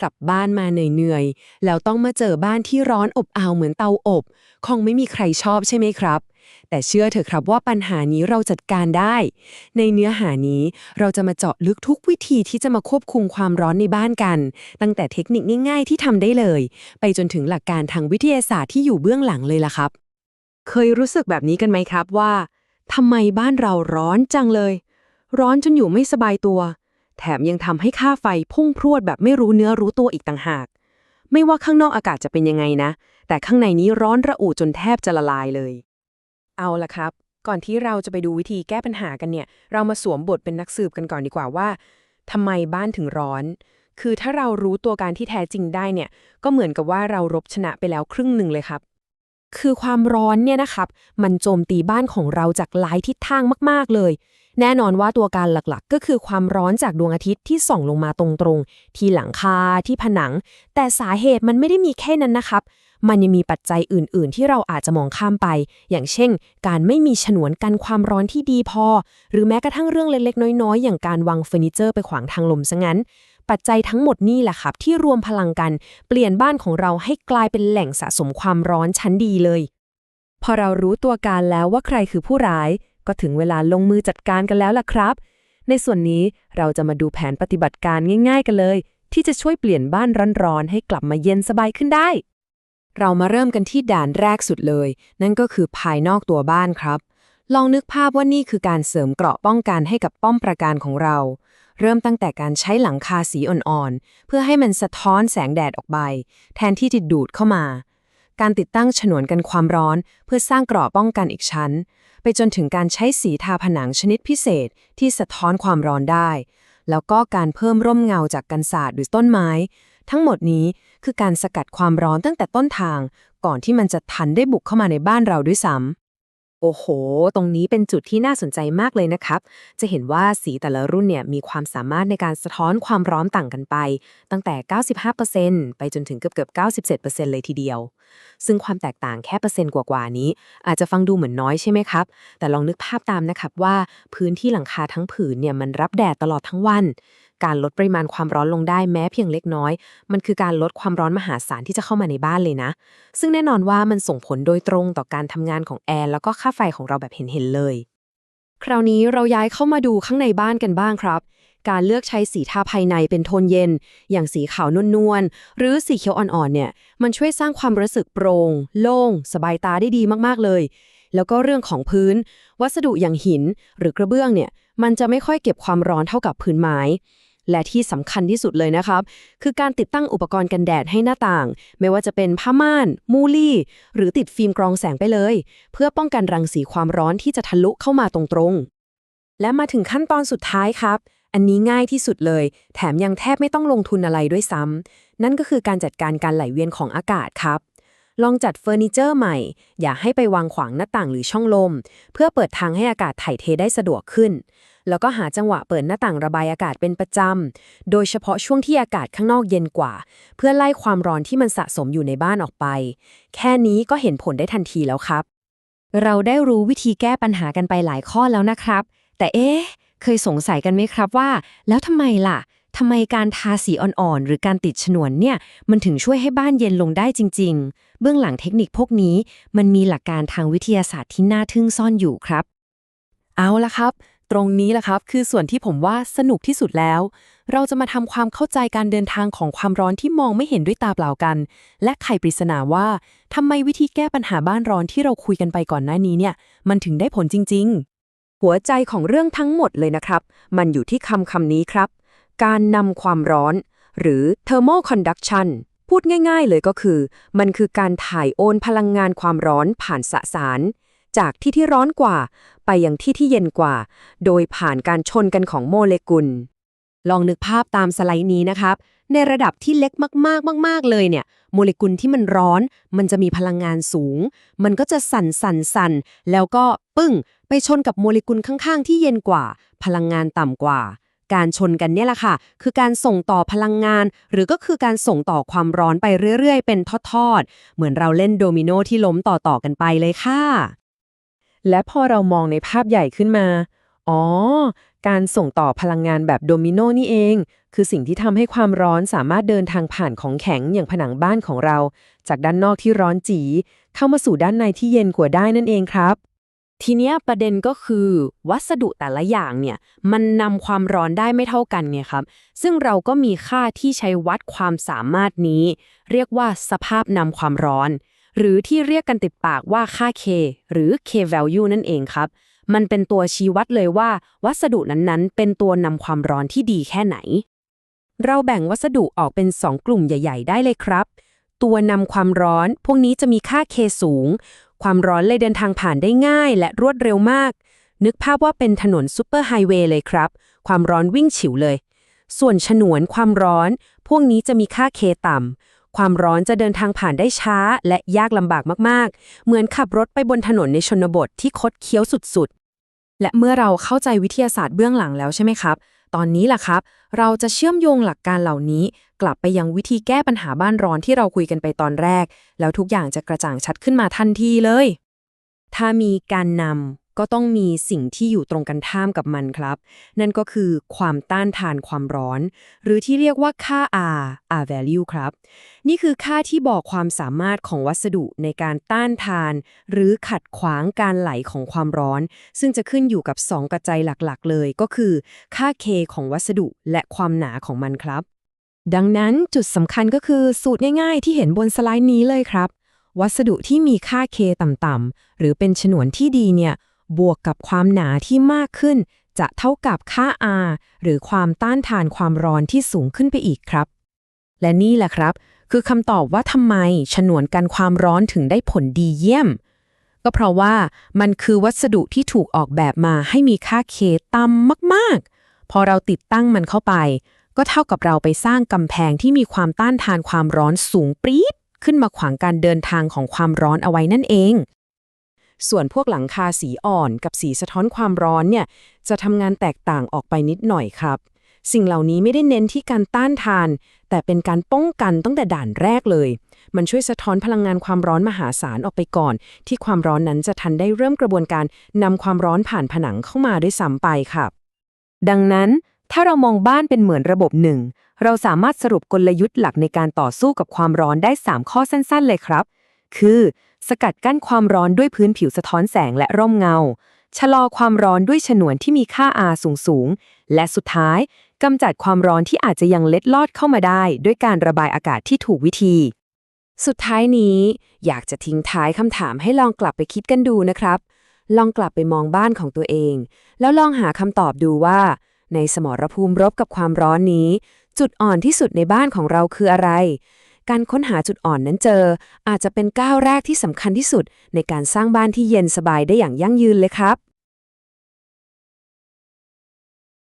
กลับบ้านมาเหนื่อยๆ แล้วต้องมาเจอบ้านที่ร้อนอบอ้าวเหมือนเตาอบ คงไม่มีใครชอบใช่ไหมครับ แต่เชื่อเถอะครับว่าปัญหานี้เราจัดการได้ ในเนื้อหานี้เราจะมาเจาะลึกทุกวิธีที่จะมาควบคุมความร้อนในบ้านกัน ตั้งแต่เทคนิคง่ายๆ ที่ทำได้เลย ไปจนถึงหลักการทางวิทยาศาสตร์ที่อยู่เบื้องหลังเลยล่ะครับ เคยรู้สึกแบบนี้กันไหมครับว่าทำไมบ้านเราร้อนจังเลย ร้อนจนอยู่ไม่สบายตัว แถมยังทำให้ค่าไฟพุ่งพรวดแบบไม่รู้เนื้อรู้ตัวอีกต่างหาก ไม่ว่าข้างนอกอากาศจะเป็นยังไงนะ แต่ข้างในนี้ร้อนระอุจนแทบจะละลายเลย เอาละครับ ก่อนที่เราจะไปดูวิธีแก้ปัญหากันเนี่ย เรามาสวมบทเป็นนักสืบกันก่อนดีกว่าว่าทำไมบ้านถึงร้อน คือถ้าเรารู้ตัวการที่แท้จริงได้เนี่ย ก็เหมือนกับว่าเรารบชนะไปแล้วครึ่งหนึ่งเลยครับ คือความร้อนเนี่ยนะครับ มันโจมตีบ้านของเราจากหลายทิศทางมาก ๆเลย แน่นอนว่าตัวการหลักๆ ก็คือความร้อนจากดวงอาทิตย์ที่ส่องลงมาตรงๆ ที่หลังคาที่ผนัง แต่สาเหตุมันไม่ได้มีแค่นั้นนะครับ มันยังมีปัจจัยอื่นๆ ที่เราอาจจะมองข้ามไป อย่างเช่น การไม่มีฉนวนกันความร้อนที่ดีพอ หรือแม้กระทั่งเรื่องเล็กๆ น้อยๆ อย่างการวางเฟอร์นิเจอร์ไปขวางทางลมซะงั้น ปัจจัยทั้งหมดนี่แหละครับ ที่รวมพลังกัน เปลี่ยนบ้านของเราให้กลายเป็นแหล่งสะสมความร้อนชั้นดีเลย พอเรารู้ตัวการแล้วว่าใครคือผู้ร้าย ก็ถึงเวลาลงมือจัดการกันแล้วล่ะครับ ในส่วนนี้เราจะมาดูแผนปฏิบัติการง่ายๆกันเลย ที่จะช่วยเปลี่ยนบ้านร้อนๆให้กลับมาเย็นสบายขึ้นได้ เรามาเริ่มกันที่ด่านแรกสุดเลย นั่นก็คือภายนอกตัวบ้านครับ ลองนึกภาพว่านี่คือการเสริมเกราะป้องกันให้กับป้อมประการของเรา เริ่มตั้งแต่การใช้หลังคาสีอ่อนๆเพื่อให้มันสะท้อนแสงแดดออกไป แทนที่จะดูดเข้ามา การติดตั้งฉนวนกันความร้อน เพื่อสร้างกรอบป้องกันอีกชั้น ไปจนถึงการใช้สีทาผนังชนิดพิเศษที่สะท้อนความร้อนได้ แล้วก็การเพิ่มร่มเงาจากกันศาสตร์หรือต้นไม้ ทั้งหมดนี้คือการสกัดความร้อนตั้งแต่ต้นทาง ก่อนที่มันจะทันได้บุกเข้ามาในบ้านเราด้วยซ้ำ โอ้โห ตรงนี้เป็นจุดที่น่าสนใจมากเลยนะครับ จะเห็นว่าสีแต่ละรุ่นเนี่ยมีความสามารถในการสะท้อนความร้อนต่างกันไป ตั้งแต่ 95%ไปจนถึงเกือบเกือบ97%เลยทีเดียว ซึ่งความแตกต่างแค่เปอร์เซ็นต์กว่าๆนี้ อาจจะฟังดูเหมือนน้อยใช่ไหมครับ แต่ลองนึกภาพตามนะครับว่าพื้นที่หลังคาทั้งผืนเนี่ยมันรับแดดตลอดทั้งวัน การลดปริมาณความร้อนลงได้แม้เพียงเล็กน้อย มันคือการลดความร้อนมหาศาลที่จะเข้ามาในบ้านเลยนะ ซึ่งแน่นอนว่ามันส่งผลโดยตรงต่อการทำงานของแอร์แล้วก็ค่าไฟของเราแบบเห็นๆเลย คราวนี้เราย้ายเข้ามาดูข้างในบ้านกันบ้างครับ การเลือกใช้สีทาภายในเป็นโทนเย็น อย่างสีขาวนวลๆหรือสีเขียวอ่อนๆเนี่ยมันช่วยสร้างความรู้สึกโปร่งโล่ง สบายตาได้ดีมากๆเลยแล้วก็เรื่องของพื้น วัสดุอย่างหินหรือกระเบื้องเนี่ย มันจะไม่ค่อยเก็บความร้อนเท่ากับพื้นไม้ และที่สำคัญที่สุดเลยนะครับ คือการติดตั้งอุปกรณ์กันแดดให้หน้าต่าง ไม่ว่าจะเป็นผ้าม่าน มูลี่ หรือติดฟิล์มกรองแสงไปเลย เพื่อป้องกันรังสีความร้อนที่จะทะลุเข้ามาตรงๆ และมาถึงขั้นตอนสุดท้ายครับ อันนี้ง่ายที่สุดเลย แถมยังแทบไม่ต้องลงทุนอะไรด้วยซ้ำนั่นก็คือการจัดการการไหลเวียนของอากาศครับ ลองจัดเฟอร์นิเจอร์ใหม่ อย่าให้ไปวางขวางหน้าต่างหรือช่องลม เพื่อเปิดทางให้อากาศถ่ายเทได้สะดวกขึ้น แล้วก็หาจังหวะเปิดหน้าต่างระบายอากาศเป็นประจำ โดยเฉพาะช่วงที่อากาศข้างนอกเย็นกว่า เพื่อไล่ความร้อนที่มันสะสมอยู่ในบ้านออกไป แค่นี้ก็เห็นผลได้ทันทีแล้วครับ เราได้รู้วิธีแก้ปัญหากันไปหลายข้อแล้วนะครับ แต่เอ๊ะ เคยสงสัยกันไหมครับว่า แล้วทำไมล่ะ ทำไมการทาสีอ่อนๆ หรือการติดฉนวนเนี่ย มันถึงช่วยให้บ้านเย็นลงได้จริง ๆ เบื้องหลังเทคนิคพวกนี้ มันมีหลักการทางวิทยาศาสตร์ที่น่าทึ่งซ่อนอยู่ครับ เอาละครับ ตรงนี้แหละครับคือส่วนที่ผมว่าสนุกที่สุดแล้ว เราจะมาทำความเข้าใจการเดินทางของความร้อนที่มองไม่เห็นด้วยตาเปล่ากัน และไขปริศนาว่าทำไมวิธีแก้ปัญหาบ้านร้อนที่เราคุยกันไปก่อนหน้านี้เนี่ย มันถึงได้ผลจริง ๆ หัวใจของเรื่องทั้งหมดเลยนะครับ มันอยู่ที่คำคำนี้ครับ การนำความร้อน หรือ thermal conduction พูดง่ายๆเลยก็คือ มันคือการถ่ายโอนพลังงานความร้อนผ่านสสาร จากที่ที่ร้อนกว่า ไปยังที่ที่เย็นกว่า โดยผ่านการชนกันของโมเลกุล ลองนึกภาพตามสไลด์นี้นะครับ ในระดับที่เล็กมากๆ มาก ๆ เลยเนี่ย โมเลกุลที่มันร้อน มันจะมีพลังงานสูง มันก็จะสั่นสั่นสั่นแล้วก็ปึ้ง ไปชนกับโมเลกุลข้างๆ ที่เย็นกว่า พลังงานต่ำกว่า การชนกันเนี่ยแหละค่ะ คือการส่งต่อพลังงาน หรือก็คือการส่งต่อความร้อนไปเรื่อยๆ เป็นทอดๆ เหมือนเราเล่นโดมิโนที่ล้มต่อๆกันไปเลยค่ะ และพอเรามองในภาพใหญ่ขึ้นมา อ๋อ การส่งต่อพลังงานแบบโดมิโนนี่เอง คือสิ่งที่ทำให้ความร้อนสามารถเดินทางผ่านของแข็งอย่างผนังบ้านของเรา จากด้านนอกที่ร้อนจี เข้ามาสู่ด้านในที่เย็นกว่าได้นั่นเองครับ ทีเนี้ยประเด็นก็คือวัสดุแต่ละอย่างเนี่ยมันนำความร้อนได้ไม่เท่ากันไงครับ ซึ่งเราก็มีค่าที่ใช้วัดความสามารถนี้ เรียกว่าสภาพนำความร้อน หรือที่เรียกกันติดปากว่าค่า K หรือ K value นั่นเองครับ มันเป็นตัวชี้วัดเลยว่า วัสดุนั้นๆ เป็นตัวนำความร้อนที่ดีแค่ไหน เราแบ่งวัสดุออกเป็น 2 กลุ่มใหญ่ ๆ ได้เลยครับ ตัวนำความร้อน พวกนี้จะมีค่า K สูง ความร้อนเลยเดินทางผ่านได้ง่ายและรวดเร็วมาก นึกภาพว่าเป็นถนนซูเปอร์ไฮเวย์เลยครับ ความร้อนวิ่งฉิวเลย ส่วนฉนวนความร้อน พวกนี้จะมีค่า K ต่ำ ความร้อนจะเดินทางผ่านได้ช้า และยากลำบากมากๆ เหมือนขับรถไปบนถนนในชนบทที่คดเคี้ยวสุดๆ และเมื่อเราเข้าใจวิทยาศาสตร์เบื้องหลังแล้วใช่ไหมครับ ตอนนี้ล่ะครับ เราจะเชื่อมโยงหลักการเหล่านี้ กลับไปยังวิธีแก้ปัญหาบ้านร้อนที่เราคุยกันไปตอนแรก แล้วทุกอย่างจะกระจ่างชัดขึ้นมาทันทีเลย ถ้ามีการนำก็ต้องมีสิ่งที่อยู่ตรงกันข้ามกับมันครับ นั่นก็คือความต้านทานความร้อน หรือที่เรียกว่าค่า R R value ครับ นี่คือค่าที่บอกความสามารถของวัสดุในการต้านทาน หรือขัดขวางการไหลของความร้อน ซึ่งจะขึ้นอยู่กับ 2 ปัจจัยหลักๆ เลย ก็คือ ค่า K ของวัสดุและความหนาของมันครับ ดังนั้นจุดสำคัญก็คือสูตรง่ายๆ ที่เห็นบนสไลด์นี้เลยครับ วัสดุที่มีค่า K ต่ำๆหรือเป็นฉนวนที่ดีเนี่ยบวกกับความหนาที่มากขึ้น จะเท่ากับค่า R หรือความต้านทานความร้อนที่สูงขึ้นไปอีกครับ และนี่แหละครับ คือคำตอบว่าทำไมฉนวนกันความร้อนถึงได้ผลดีเยี่ยม ก็เพราะว่ามันคือวัสดุที่ถูกออกแบบมาให้มีค่า K ต่ำมากๆ พอเราติดตั้งมันเข้าไป ก็เท่ากับเราไปสร้างกำแพงที่มีความต้านทานความร้อนสูงปรี๊ดขึ้นมาขวางการเดินทางของความร้อนเอาไว้นั่นเอง ส่วนพวกหลังคาสีอ่อนกับสีสะท้อนความร้อนเนี่ยจะทำงานแตกต่างออกไปนิดหน่อยครับ สิ่งเหล่านี้ไม่ได้เน้นที่การต้านทาน แต่เป็นการป้องกันตั้งแต่ด่านแรกเลย มันช่วยสะท้อนพลังงานความร้อนมหาศาลออกไปก่อน ที่ความร้อนนั้นจะทันได้เริ่มกระบวนการนำความร้อนผ่านผนังเข้ามาด้วยซ้ำไปครับ ดังนั้น ถ้าเรามองบ้านเป็นเหมือนระบบหนึ่ง เราสามารถสรุปกลยุทธ์หลักในการต่อสู้กับความร้อนได้ 3 ข้อสั้นๆ เลยครับ คือ สกัดกั้นความร้อนด้วยพื้นผิวสะท้อนแสงและร่มเงา ชะลอความร้อนด้วยฉนวนที่มีค่า R สูงสูงๆและสุดท้ายกำจัดความร้อนที่อาจจะยังเล็ดลอดเข้ามาได้ ด้วยการระบายอากาศที่ถูกวิธี สุดท้ายนี้ อยากจะทิ้งท้ายคำถามให้ลองกลับไปคิดกันดูนะครับ ลองกลับไปมองบ้านของตัวเอง แล้วลองหาคำตอบดูว่า ในสมรภูมิรบกับความร้อนนี้ จุดอ่อนที่สุดในบ้านของเราคืออะไร การค้นหาจุดอ่อนนั้นเจอ อาจจะเป็นก้าวแรกที่สำคัญที่สุด ในการสร้างบ้านที่เย็นสบายได้อย่างยั่งยืนเลยครับ